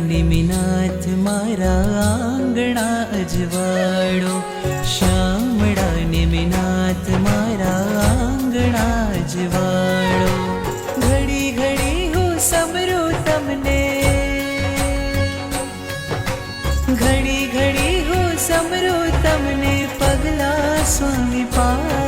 નિમિનાથ મારા આંગણા અજવાળો. શ્યામળા નિમિનાથ મારા આંગણા અજવાળો. ઘડી ઘડી હું સમરું તમને. ઘડી ઘડી હું સમરું તમને. પગલા સ્વામી પાડો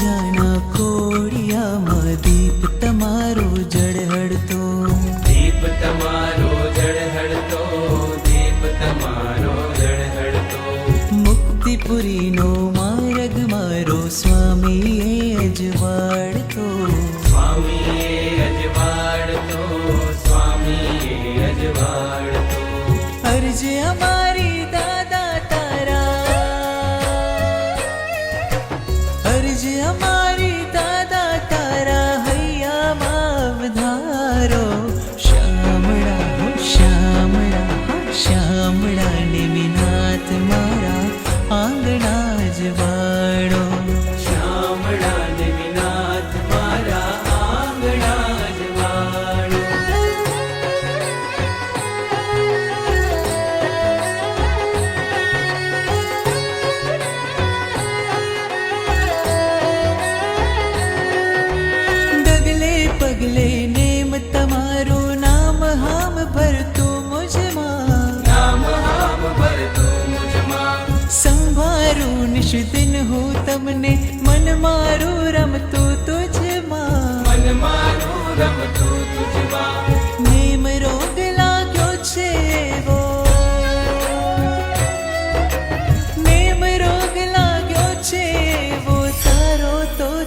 કાળ કોડિયામાં દીપ તમારો જળહળતો. દીપ તમારો જળહળતો દીપ તમારો જળહળતો. મુક્તિપુરીનો માર્ગ મારો સ્વામીએ અજવાળતો સ્વામીએ અજવાળતો સ્વામીએ અજવાળતો અરજે અમારી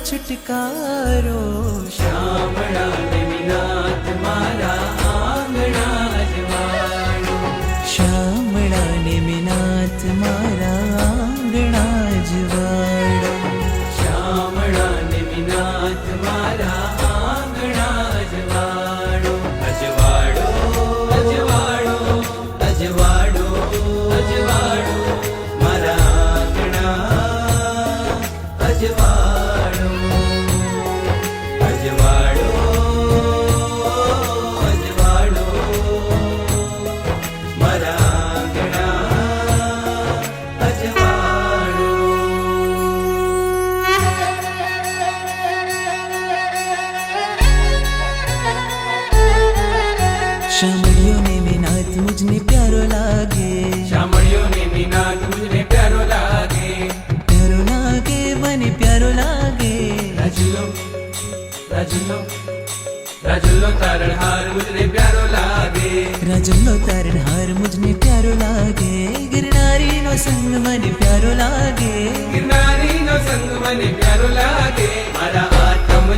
છુટકારો શ્યામળા નિમિનાથ મારા આંગણા જવાળો શ્યામળા નિમિનાથ મારા આંગણા જવાડો શ્યામળા નિમિનાથ મારા मुझने प्यारो लागे। प्यारो लागे। प्यारो लागे प्यारो लागे। रजलो तारण हार मुझने प्यारो लागे। गिरनारी नो संग मन प्यारो लागे। गिरनारी नो संग मन प्यारो लागे। मारा आत्म